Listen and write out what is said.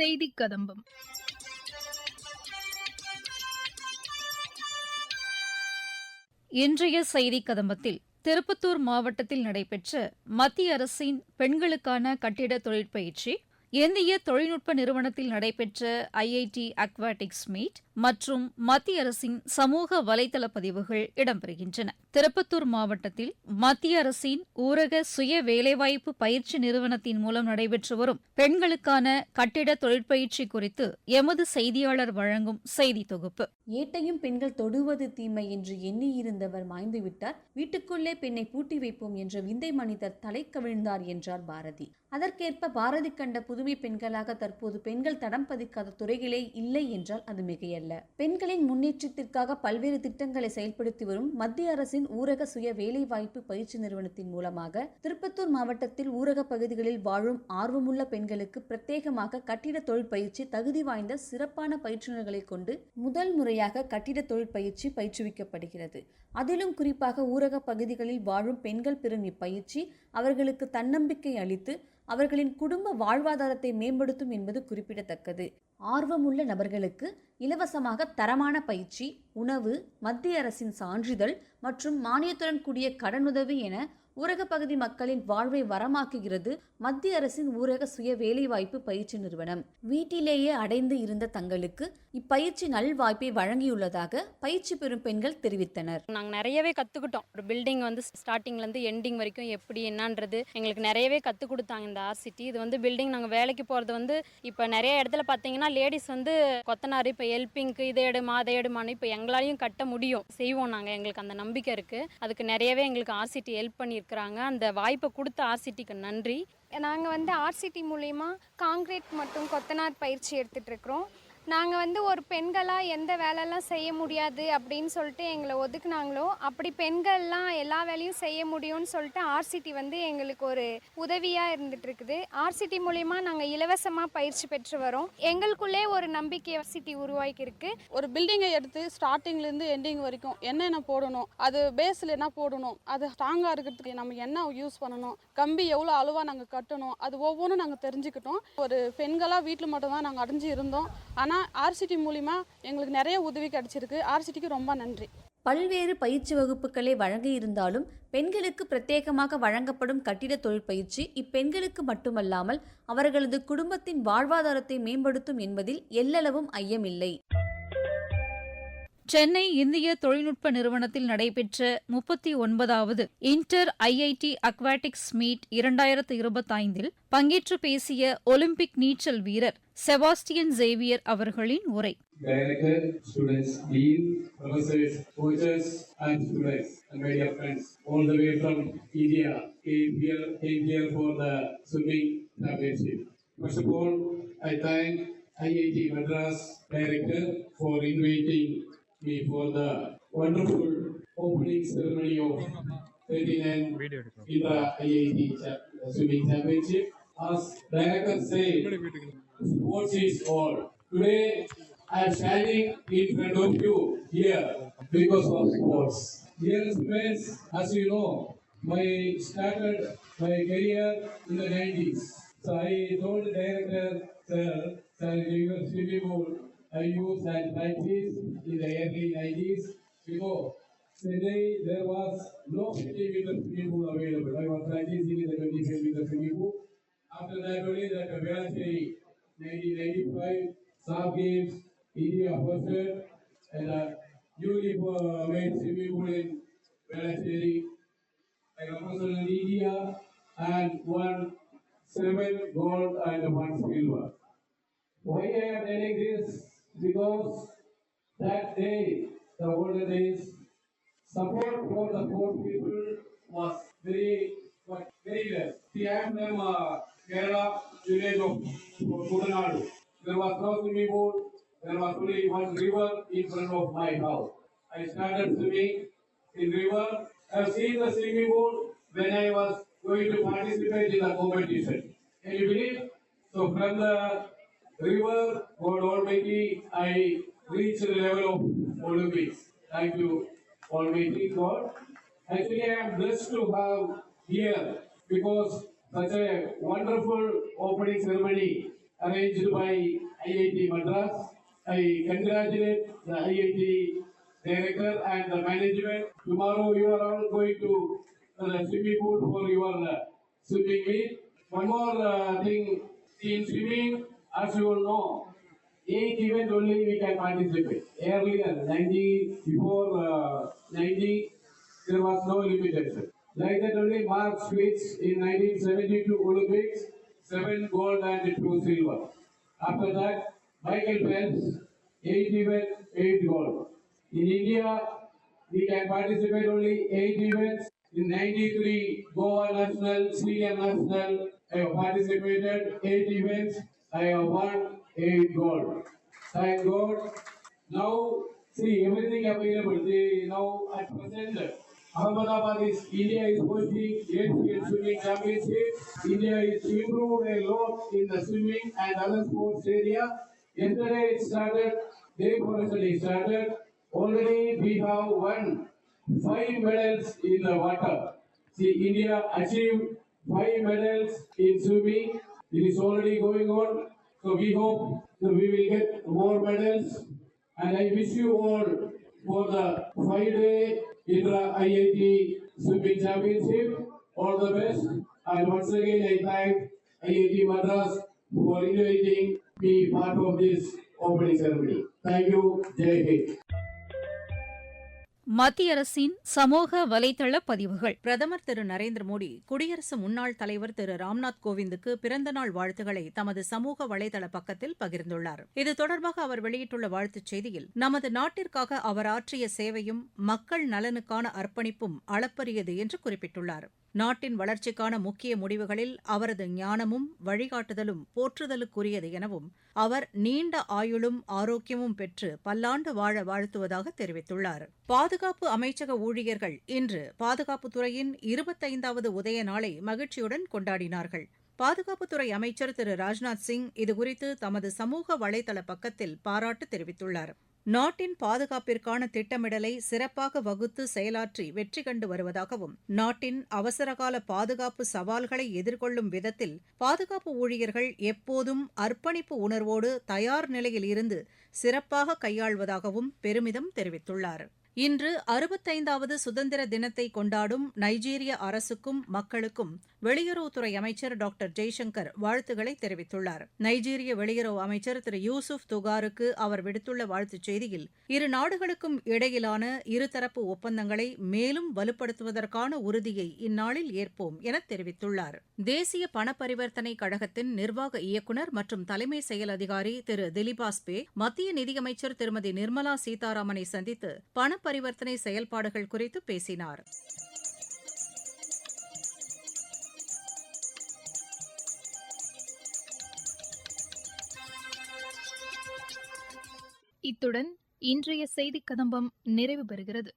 செய்தி கதம்பம். இன்றைய செய்தி கதம்பத்தில் திருப்பத்தூர் மாவட்டத்தில் நடைபெற்ற மத்திய அரசின் பெண்களுக்கான கட்டிட தொழிற்பயிற்சி இந்திய தொழில்நுட்ப நிறுவனத்தில் நடைபெற்ற ஐஐடி அக்வாட்டிக்ஸ் மீட் மற்றும் மத்திய அரசின் சமூக வலைதள பதிவுகள் இடம்பெறுகின்றன. திருப்பத்தூர் மாவட்டத்தில் மத்திய அரசின் ஊரக சுய வேலைவாய்ப்பு பயிற்சி நிறுவனத்தின் மூலம் நடைபெற்று வரும் பெண்களுக்கான கட்டிட தொழிற்பயிற்சி குறித்து எமது செய்தியாளர் வழங்கும் செய்தி தொகுப்பு. ஏட்டையும் பெண்கள் தொடுவது தீமை என்று எண்ணியிருந்தவர் மாய்ந்து விட்டார் வீட்டுக்குள்ளே பெண்ணை பூட்டி வைப்போம் என்ற விந்தை மனிதர் தலை கவிழ்ந்தார் என்றார் பாரதி. அதற்கேற்ப பாரதி கண்ட புதுமை பெண்களாக தற்போது பெண்கள் தடம் பதிக்காத துறைகளே இல்லை என்றால் அது மிகையல்ல. பெண்களின் முன்னேற்றத்திற்காக பல்வேறு திட்டங்களை செயல்படுத்தி வரும் மத்திய அரசின் ஊரக சுய வேலைவாய்ப்பு பயிற்சி நிறுவனத்தின் மூலமாக திருப்பத்தூர் மாவட்டத்தில் ஊரக பகுதிகளில் வாழும் ஆர்வமுள்ள பெண்களுக்கு பிரத்யேகமாக கட்டிட தொழில் பயிற்சி தகுதி வாய்ந்த சிறப்பான பயிற்றுநர்களை கொண்டு முதல் முறையாக கட்டிட தொழில் பயிற்சி பயிற்றுவிக்கப்படுகிறது. அதிலும் குறிப்பாக ஊரக பகுதிகளில் வாழும் பெண்கள் பெறும் இப்பயிற்சி அவர்களுக்கு தன்னம்பிக்கை அளித்து அவர்களின் குடும்ப வாழ்வாதாரத்தை மேம்படுத்தும் என்பது குறிப்பிடத்தக்கது. ஆர்வமுள்ள நபர்களுக்கு இலவசமாக தரமான பயிற்சி உணவு மத்திய அரசின் சான்றிதழ் மற்றும் மானியத்துடன் கூடிய கடனுதவி என ஊரக பகுதி மக்களின் வாழ்வை வரமாக்குகிறது மத்திய அரசின் ஊரக சுய வேலைவாய்ப்பு பயிற்சி நிறுவனம். வீட்டிலேயே அடைந்து இருந்த தங்களுக்கு இப்பயிற்சி நல்வாய்ப்பை வழங்கியுள்ளதாக பயிற்சி பெறும் பெண்கள் தெரிவித்தனர். நாங்கள் நிறையவே கற்றுக்கிட்டோம் ஒரு பில்டிங் வந்து ஸ்டார்டிங்லேருந்து எண்டிங் வரைக்கும் எப்படி என்னன்றது எங்களுக்கு நிறையவே கற்றுக் கொடுத்தாங்க இந்த ஆர்சிட்டி இது வந்து பில்டிங் நாங்கள் வேலைக்கு போகிறது வந்து இப்போ நிறைய இடத்துல பார்த்தீங்கன்னா லேடிஸ் வந்து கொத்தனார் இப்போ ஹெல்பிங்க்கு இதை எடுமா அதை எடுமான்னு இப்போ எங்களாலையும் கட்ட முடியும். செய்வோம் நாங்கள் எங்களுக்கு அந்த நம்பிக்கை இருக்குது அதுக்கு நிறையவே எங்களுக்கு ஆர்சிட்டி ஹெல்ப் பண்ணி பண்ணியிருக்கிறாங்க அந்த வாய்ப்பை கொடுத்த ஆர்சிட்டிக்கு நன்றி. நாங்கள் வந்து ஆர்சிடி மூலிமா காங்கிரீட் மற்றும் கொத்தனார் பயிற்சி எடுத்துகிட்ருக்குறோம் நாங்கள் வந்து ஒரு பெண்களாக எந்த வேலைலாம் செய்ய முடியாது அப்படின்னு சொல்லிட்டு எங்களை ஒதுக்குனாங்களோ அப்படி பெண்கள்லாம் எல்லா வேலையும் செய்ய முடியும்னு சொல்லிட்டு ஆர்சிடி வந்து எங்களுக்கு ஒரு உதவியாக இருந்துகிட்ருக்குது ஆர்சிடி மூலிமா நாங்கள் இலவசமாக பயிற்சி பெற்று வரோம். எங்களுக்குள்ளே ஒரு நம்பிக்கை ஆர்சிடி உருவாக்கியிருக்கு. ஒரு பில்டிங்கை எடுத்து ஸ்டார்டிங்லேருந்து எண்டிங் வரைக்கும் என்னென்ன போடணும் அது பேஸில் என்ன போடணும் அது ஸ்ட்ராங்காக இருக்கிறதுக்கு நம்ம என்ன யூஸ் பண்ணணும் கம்பி எவ்வளோ அளவாக நாங்கள் கட்டணும் அது ஒவ்வொன்றும் நாங்கள் தெரிஞ்சுக்கிட்டோம். ஒரு பெண்களாக வீட்டில் மட்டும்தான் நாங்கள் அடைஞ்சு இருந்தோம். ஆனால் ஆர்சிடி மூலிமா எங்களுக்கு நிறைய உதவி கிடைச்சிருக்கு. ஆர்சிடிக்கு ரொம்ப நன்றி. பல்வேறு பயிற்சி வகுப்புகளை வழங்கியிருந்தாலும் பெண்களுக்கு பிரத்யேகமாக வழங்கப்படும் கட்டிட தொழில் பயிற்சி இப்பெண்களுக்கு மட்டுமல்லாமல் அவர்களது குடும்பத்தின் வாழ்வாதாரத்தை மேம்படுத்தும் என்பதில் எல்லளவும் ஐயமில்லை. சென்னை இந்திய தொழில்நுட்ப நிறுவனத்தில் நடைபெற்ற முப்பத்தி ஒன்பதாவது இன்டர் ஐஐடி அக்வாட்டிக்ஸ் மீட் இரண்டாயிரத்து இருபத்தைந்தில் பங்கேற்று பேசிய ஒலிம்பிக் நீச்சல் வீரர் செபாஸ்டியன் ஜேவியர் அவர்களின் உரை IIT Madras director for inviting me for the wonderful opening ceremony of 39 in the IIT swimming championship. As director said, sports is all. Today, I am standing in front of you here because of sports. Dear friends, as you know, my started my career in the 90s. So I told the director, sir, sir, your swimming pool I used and practice in the early 90s because today there was no 50 meter swimming pool available. I was practicing in the 25 meter swimming pool. After that, only that Velacheri, 1995, South Games, India hosted, and uh, newly uh, made swimming pool in Velacheri. I represented India and won seven gold and one silver. Why I am telling this? Because that day, the older days, support for the poor people was very, but very less. I am uh, Kerala, village of Kudanadu. There was no swimming pool, there was only one river in front of my house. I started swimming in river. I have seen the swimming pool when I was going to participate in the competition. Can you believe? So from the river, God Almighty, I reached the level of Olympics. Thank you, Almighty God. Actually, I am blessed to have here because such a wonderful opening ceremony arranged by IIT Madras. I congratulate the IIT director and the management. Tomorrow you are all going to the swimming pool for your uh, swimming meet. One more uh, thing, in swimming, as you all know, eight event only we can participate. Earlier, 90, before uh, 90, there was no limitation. Like that only Mark Spitz in 1972 Olympics, seven gold and two silver. After that, Michael Phelps, eight event, eight gold. In India, we can participate only eight events. In 93, Goa National, Senior National, I participated eight events. I have won eight gold. Thank God. Now, see everything available. They now at present, Ahmedabad is India is hosting Asian Swimming Championship. India is improved a lot in the swimming and other sports area. Yesterday it started, day before yesterday started. Already we have won five medals in the water. See, India achieved five medals in swimming. It is already going on. So we hope that we will get more medals. And I wish you all for the five-day Indra IIT Swimming Championship all the best. And once again, I thank IIT Madras for inviting me part of this opening ceremony. Thank you. Jai Hind. மத்திய அரசின் சமூக வலைதள பதிவுகள். பிரதமர் திரு நரேந்திர மோடி குடியரசு முன்னாள் தலைவர் திரு ராம்நாத் கோவிந்துக்கு பிறந்த நாள் வாழ்த்துக்களை தமது சமூக வலைதள பக்கத்தில் பகிர்ந்துள்ளார். இது தொடர்பாக அவர் வெளியிட்டுள்ள வாழ்த்துச் செய்தியில் நமது நாட்டிற்காக அவர் ஆற்றிய சேவையும் மக்கள் நலனுக்கான அர்ப்பணிப்பும் அளப்பரியது என்று குறிப்பிட்டுள்ளார். நாட்டின் வளர்ச்சிக்கான முக்கிய முடிவுகளில் அவரது ஞானமும் வழிகாட்டுதலும் போற்றுதலுக்குரியது எனவும் அவர் நீண்ட ஆயுளும் ஆரோக்கியமும் பெற்று பல்லாண்டு வாழ வாழ்த்துவதாக தெரிவித்துள்ளார். பாதுகாப்பு அமைச்சக ஊழியர்கள் இன்று பாதுகாப்புத்துறையின் இருபத்தைந்தாவது உதய நாளை மகிழ்ச்சியுடன் கொண்டாடினார்கள். பாதுகாப்புத்துறை அமைச்சர் திரு ராஜ்நாத் சிங் இதுகுறித்து தமது சமூக வலைதள பக்கத்தில் பாராட்டு தெரிவித்துள்ளார். நாட்டின் பாதுகாப்பிற்கான திட்டமிடலை சிறப்பாக வகுத்து செயலாற்றி வெற்றி கண்டு வருவதாகவும் நாட்டின் அவசரகால பாதுகாப்பு சவால்களை எதிர்கொள்ளும் விதத்தில் பாதுகாப்பு ஊழியர்கள் எப்போதும் அர்ப்பணிப்பு உணர்வோடு தயார் நிலையில் இருந்து சிறப்பாக கையாள்வதாகவும் பெருமிதம் தெரிவித்துள்ளார். இன்று அறுபத்தைந்தாவது சுதந்திர தினத்தை கொண்டாடும் நைஜீரிய அரசுக்கும் மக்களுக்கும் வெளியுறவுத்துறை அமைச்சர் டாக்டர் ஜெய்சங்கர் வாழ்த்துக்களை தெரிவித்துள்ளார். நைஜீரிய வெளியுறவு அமைச்சர் திரு யூசுப் துகாருக்கு அவர் விடுத்துள்ள வாழ்த்துச் செய்தியில் இரு நாடுகளுக்கும் இடையிலான இருதரப்பு ஒப்பந்தங்களை மேலும் வலுப்படுத்துவதற்கான உறுதியை இந்நாளில் ஏற்போம் என தெரிவித்துள்ளார். தேசிய பண பரிவர்த்தனை கழகத்தின் நிர்வாக இயக்குநர் மற்றும் தலைமை செயல் அதிகாரி திரு திலிபாஸ்பே மத்திய நிதியமைச்சர் திருமதி நிர்மலா சீதாராமனை சந்தித்து பண பரிவர்த்தனை செயல்பாடுகள் குறித்து பேசினார். இத்துடன் இன்றைய செய்திக் கதம்பம் நிறைவு பெறுகிறது.